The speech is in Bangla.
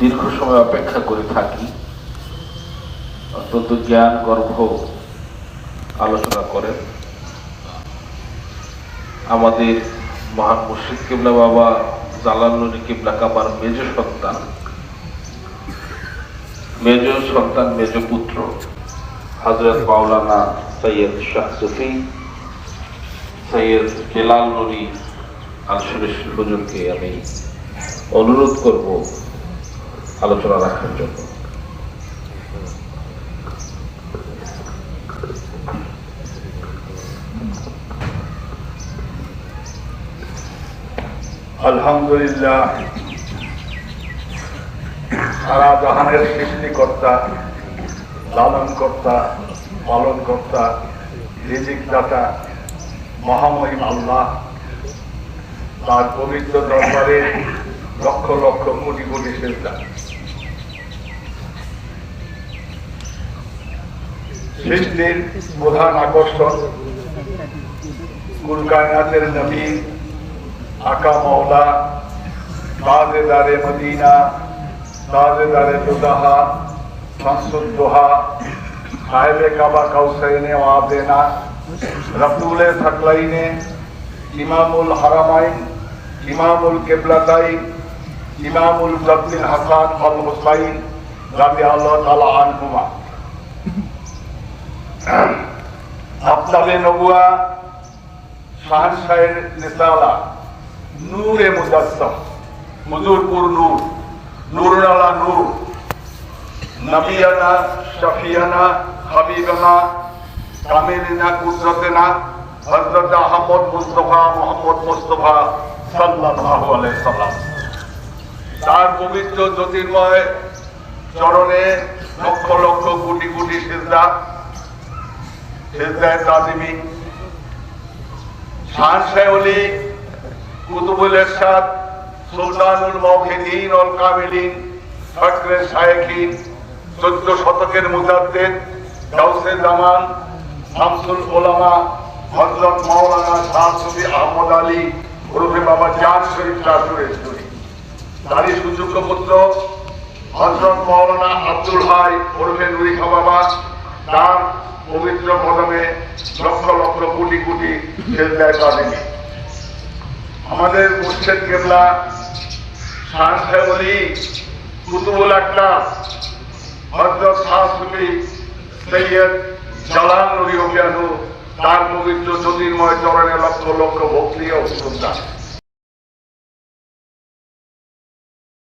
দীর্ঘ সময় অপেক্ষা করে থাকি। অত্যন্ত জ্ঞান, গর্ভ আলোচনা করেন। আমাদের মহান মুর্শিদ কিবলা বাবা জালালুনি কিবলা কাবার মেজ সন্তান। মেজ সন্তান, মেজ পুত্র হজরত মাওলানা সৈয়দ শাহ সুফি সৈয়দ বেলাল নুরি আলসুরেশ হুজুরকে আমি অনুরোধ করব আলোচনা রাখার জন্য। আলহামদুলিল্লাহ সারা জাহানের সৃষ্টিকর্তা লালন কর্তা পালন কর্তা রিজিক দাতা মহামহিম আল্লাহ, তার পবিত্র দরবারে লক্ষ লক্ষ কোটি কোটি সেজদা সৃষ্টির প্রধান আকর্ষণ কুলকায়নাতের নবী, আকা মৌলা তাজেদারে মদিনা তাজেদারে দুদাহা শামসুদ্দোহা সাহেবে কাবা কাউসাইনে ওয়াদেনা রসুলে থাকলাইনে, ইমামুল হারামাইন, ইমামুল কেবলাতাইন ইমামুল জবদিন হাসান আল হুসাইন রাবি আল্লাহ তালা আনহুমা। আফতালে নবুয়া শাহনশাহের নিসালা নূরে মুজাসম মুজুরপুর নূর নূরালা নূর, নবিয়ানা, শফিয়ানা, হাবিবানা কামিলিনা কুদরতেনা হযরত আহমদ মুস্তফা মোহাম্মদ মুস্তফা সাল্লাল্লাহু আলাইহি সাল্লাম। তার পবিত্র জ্যোতির্ময় চরণে লক্ষ লক্ষ কোটি কোটি সিজদা সিজদায়ে তাজিমি শাহনশাহ ওলি কুতুবুল এরশাদ, সুলতানুল মওহিদিন অল কামিলিন ফকরে শায়েখিন, চোদ্দ শতকের মুজাদ্দেদ গাউসে জামান শামসুল ওলামা হযরত মাওলানা শাহ সুফি আহমদ আলী, ওরফে বাবা জান শরীফ চাষুরের তারই সুযোগ্য পুত্র হযরত মাওলানা আব্দুল হাই ওরফে নুরি বাবা, তার পবিত্র কদমে লক্ষ লক্ষ কোটি কোটি সেজদায় কাঁদেনি আমাদের মুর্শেদ কেবলা ওকিয়ানু তার পবিত্র জ্যোতির্ময় চরণে লক্ষ লক্ষ ভক্তি শ্রদ্ধা।